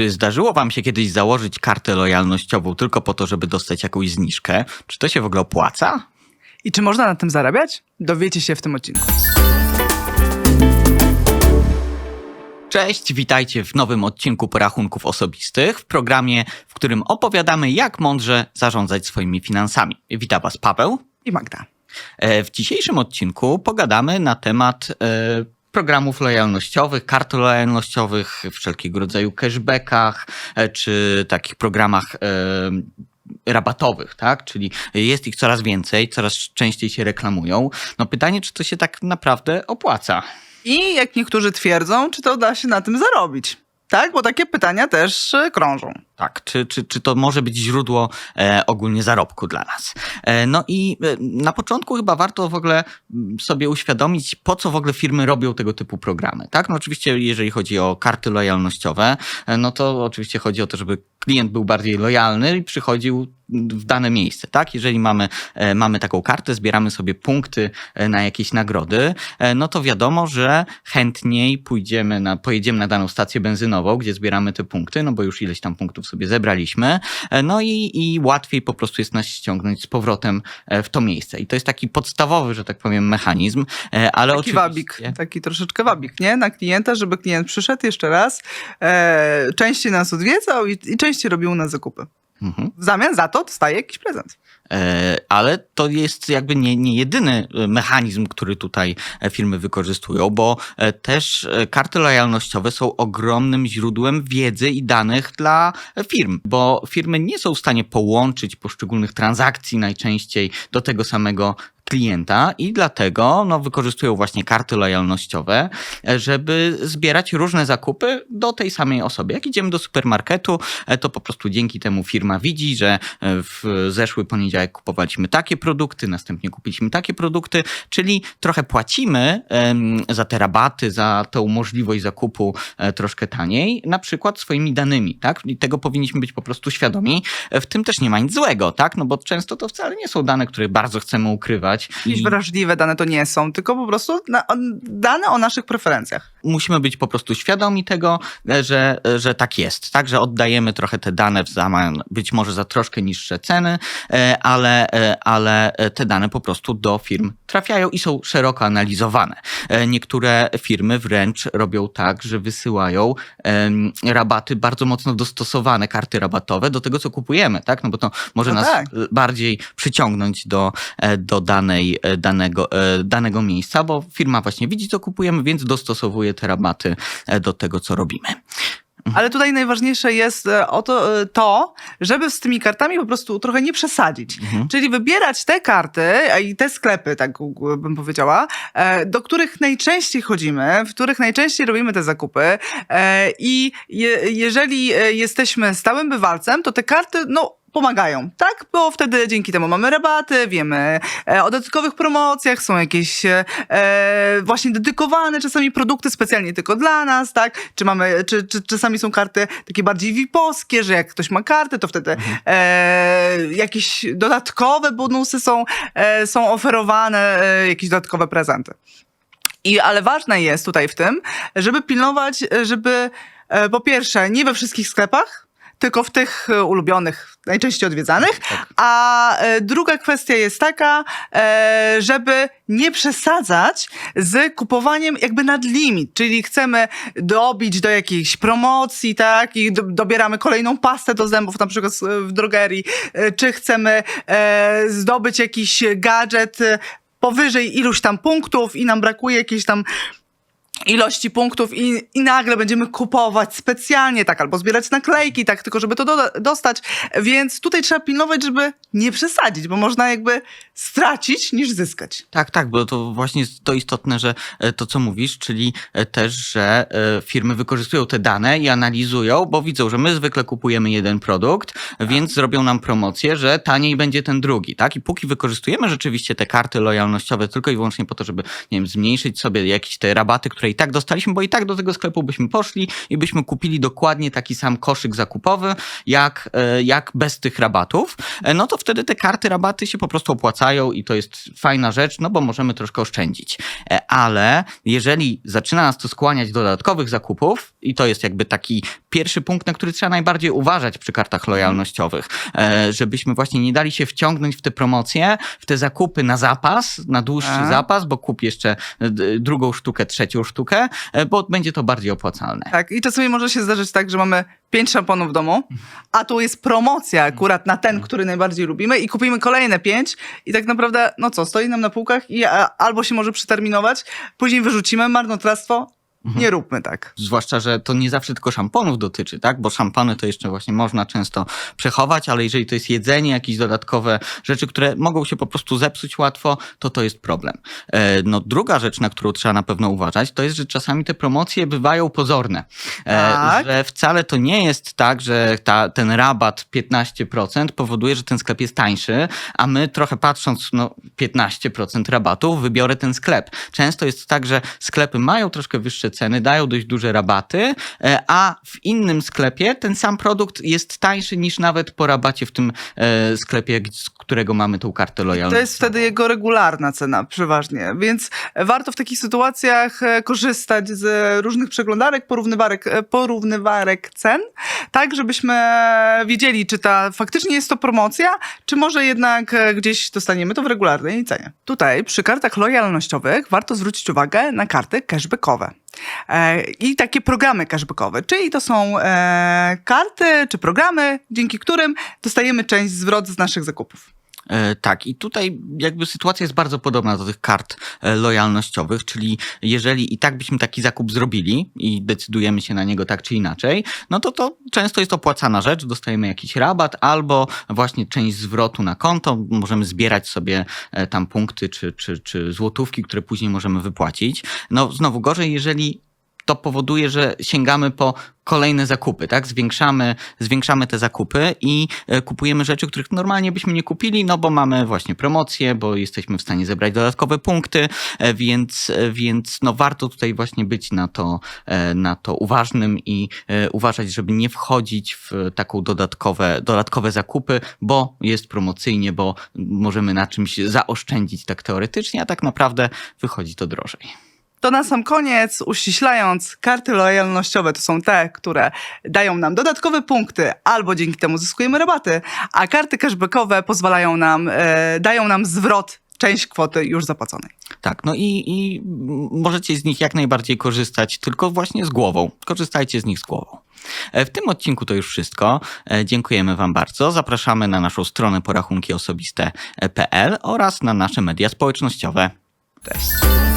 Czy zdarzyło wam się kiedyś założyć kartę lojalnościową tylko po to, żeby dostać jakąś zniżkę? Czy to się w ogóle opłaca? I czy można na tym zarabiać? Dowiecie się w tym odcinku. Cześć, witajcie w nowym odcinku porachunków osobistych, w programie, w którym opowiadamy, jak mądrze zarządzać swoimi finansami. Witam Was Paweł. I Magda. E, W dzisiejszym odcinku pogadamy na temat e, programów lojalnościowych, kart lojalnościowych, wszelkiego rodzaju cashbackach, e, czy takich programach e, rabatowych, tak? Czyli jest ich coraz więcej, coraz częściej się reklamują. No pytanie, czy to się tak naprawdę opłaca? I jak niektórzy twierdzą, czy to da się na tym zarobić? Tak, bo takie pytania też e, krążą. Tak, czy, czy, czy to może być źródło e, ogólnie zarobku dla nas? E, no i e, na początku chyba warto w ogóle mm, sobie uświadomić, po co w ogóle firmy robią tego typu programy. Tak, no oczywiście, jeżeli chodzi o karty lojalnościowe, e, no to oczywiście chodzi o to, żeby klient był bardziej lojalny i przychodził w dane miejsce, tak? Jeżeli mamy, e, mamy taką kartę, zbieramy sobie punkty e, na jakieś nagrody, e, no to wiadomo, że chętniej pójdziemy na, pojedziemy na daną stację benzynową, gdzie zbieramy te punkty, no bo już ileś tam punktów sobie zebraliśmy, e, no i, i łatwiej po prostu jest nas ściągnąć z powrotem e, w to miejsce. I to jest taki podstawowy, że tak powiem, mechanizm, e, ale Taki oczywiście... wabik, taki troszeczkę wabik, nie? Na klienta, żeby klient przyszedł jeszcze raz, e, częściej nas odwiedzał i, i częściej robił u nas zakupy. Mhm. W zamian za to dostaje jakiś prezent. E, Ale to jest jakby nie, nie jedyny e, mechanizm, który tutaj e, firmy wykorzystują, bo też karty lojalnościowe są ogromnym źródłem wiedzy i danych dla firm, bo firmy nie są w stanie połączyć poszczególnych transakcji najczęściej do tego samego klienta i dlatego no, wykorzystują właśnie karty lojalnościowe, żeby zbierać różne zakupy do tej samej osoby. Jak idziemy do supermarketu, to po prostu dzięki temu firma widzi, że w zeszły poniedziałek kupowaliśmy takie produkty, następnie kupiliśmy takie produkty, czyli trochę płacimy za te rabaty, za tą możliwość zakupu e, troszkę taniej, na przykład swoimi danymi, tak? I tego powinniśmy być po prostu świadomi. W tym też nie ma nic złego, tak? No bo często to wcale nie są dane, które bardzo chcemy ukrywać. Jakieś I wrażliwe dane to nie są, tylko po prostu dane o naszych preferencjach. musimy być po prostu świadomi tego, e, że, e, że tak jest, tak? Że oddajemy trochę te dane w zamian, być może za troszkę niższe ceny, e, ale, e, ale e, te dane po prostu do firm trafiają i są szeroko analizowane. E, Niektóre firmy wręcz robią tak, że wysyłają rabaty bardzo mocno dostosowane, karty rabatowe do tego, co kupujemy, tak? No bo to może No nas tak. bardziej przyciągnąć do, do danej, danego, danego miejsca, bo firma właśnie widzi, co kupujemy, więc dostosowuje te rabaty do tego, co robimy. Ale tutaj najważniejsze jest e, o to, e, to, żeby z tymi kartami po prostu trochę nie przesadzić. Mhm. Czyli wybierać te karty a i te sklepy, tak bym powiedziała, e, do których najczęściej chodzimy, w których najczęściej robimy te zakupy. E, I je, jeżeli e, jesteśmy stałym bywalcem, to te karty, no, pomagają, tak? Bo wtedy dzięki temu mamy rabaty, wiemy e, o dodatkowych promocjach, są jakieś e, właśnie dedykowane czasami produkty specjalnie tylko dla nas, tak? Czy mamy, czy, czy czasami są karty takie bardziej VIP-owskie, że jak ktoś ma kartę, to wtedy e, jakieś dodatkowe bonusy są, e, są oferowane, e, jakieś dodatkowe prezenty. I, ale ważne jest tutaj w tym, żeby pilnować, e, żeby e, po pierwsze nie we wszystkich sklepach, tylko w tych e, ulubionych, najczęściej odwiedzanych. Tak. A e, druga kwestia jest taka, e, żeby nie przesadzać z kupowaniem jakby nad limit, czyli chcemy dobić do jakiejś promocji, tak, i do, dobieramy kolejną pastę do zębów, na przykład w drogerii, czy chcemy zdobyć jakiś gadżet powyżej iluś tam punktów i nam brakuje jakiejś tam ilości punktów i, i nagle będziemy kupować specjalnie, tak, albo zbierać naklejki, tak, tylko żeby to doda- dostać. Więc tutaj trzeba pilnować, żeby nie przesadzić, bo można jakby stracić niż zyskać. Tak, tak, bo to właśnie jest to istotne, że e, to, co mówisz, czyli e, też, że e, firmy wykorzystują te dane i analizują, bo widzą, że my zwykle kupujemy jeden produkt, więc zrobią nam promocję, że taniej będzie ten drugi, tak? I póki wykorzystujemy rzeczywiście te karty lojalnościowe tylko i wyłącznie po to, żeby, nie wiem, zmniejszyć sobie jakieś te rabaty, które i tak dostaliśmy, bo i tak do tego sklepu byśmy poszli i byśmy kupili dokładnie taki sam koszyk zakupowy, jak, e, jak bez tych rabatów, e, no to wtedy te karty rabaty się po prostu opłacają i to jest fajna rzecz, no bo możemy troszkę oszczędzić. E, Ale jeżeli zaczyna nas to skłaniać do dodatkowych zakupów, i to jest jakby taki pierwszy punkt, na który trzeba najbardziej uważać przy kartach lojalnościowych, żebyśmy właśnie nie dali się wciągnąć w te promocje, w te zakupy na zapas, na dłuższy A. zapas, bo kup jeszcze drugą sztukę, trzecią sztukę, e, bo będzie to bardziej opłacalne. Tak, i czasami może się zdarzyć tak, że mamy pięć szamponów w domu, a tu jest promocja akurat na ten, który najbardziej lubimy i kupimy kolejne pięć i tak naprawdę, no co, stoi nam na półkach i albo się może przeterminować, później wyrzucimy, marnotrawstwo, nie róbmy tak. Zwłaszcza, że to nie zawsze tylko szamponów dotyczy, tak? Bo szampony to jeszcze właśnie można często przechować, ale jeżeli to jest jedzenie, jakieś dodatkowe rzeczy, które mogą się po prostu zepsuć łatwo, to to jest problem. E, No druga rzecz, na którą trzeba na pewno uważać, to jest, że czasami te promocje bywają pozorne. E, Tak. Że wcale to nie jest tak, że ta, ten rabat 15% powoduje, że ten sklep jest tańszy, a my trochę patrząc, no 15% rabatu, wybiorę ten sklep. Często jest tak, że sklepy mają troszkę wyższe ceny, dają dość duże rabaty, e, a w innym sklepie ten sam produkt jest tańszy niż nawet po rabacie w tym e, sklepie, z którego mamy tą kartę lojalną. To jest wtedy jego regularna cena przeważnie, więc warto w takich sytuacjach e, korzystać z różnych przeglądarek, porównywarek, porównywarek cen, tak żebyśmy wiedzieli, czy ta faktycznie jest to promocja, czy może jednak gdzieś dostaniemy to w regularnej cenie. Tutaj przy kartach lojalnościowych warto zwrócić uwagę na karty cashbackowe. E, I takie programy cashbackowe, czyli to są e, karty czy programy, dzięki którym dostajemy część zwrot z naszych zakupów. E, Tak, i tutaj jakby sytuacja jest bardzo podobna do tych kart e, lojalnościowych, czyli jeżeli i tak byśmy taki zakup zrobili i decydujemy się na niego tak czy inaczej, no to to często jest opłacana rzecz, dostajemy jakiś rabat albo właśnie część zwrotu na konto, możemy zbierać sobie e, tam punkty czy, czy, czy złotówki, które później możemy wypłacić. No znowu gorzej, jeżeli to powoduje, że sięgamy po kolejne zakupy, tak? Zwiększamy, zwiększamy te zakupy i e, kupujemy rzeczy, których normalnie byśmy nie kupili, no bo mamy właśnie promocje, bo jesteśmy w stanie zebrać dodatkowe punkty, e, więc, e, więc no warto tutaj właśnie być na to, na to uważnym i uważać, żeby nie wchodzić w taką dodatkowe, dodatkowe zakupy, bo jest promocyjnie, bo możemy na czymś zaoszczędzić tak teoretycznie, a tak naprawdę wychodzi to drożej. To na sam koniec, uściślając, karty lojalnościowe to są te, które dają nam dodatkowe punkty, albo dzięki temu zyskujemy rabaty, a karty cashbackowe pozwalają nam, e, dają nam zwrot część kwoty już zapłaconej. Tak, no i, i możecie z nich jak najbardziej korzystać, tylko właśnie z głową. Korzystajcie z nich z głową. E, W tym odcinku to już wszystko. E, Dziękujemy Wam bardzo. Zapraszamy na naszą stronę porachunkiosobiste.pl oraz na nasze media społecznościowe. Cześć.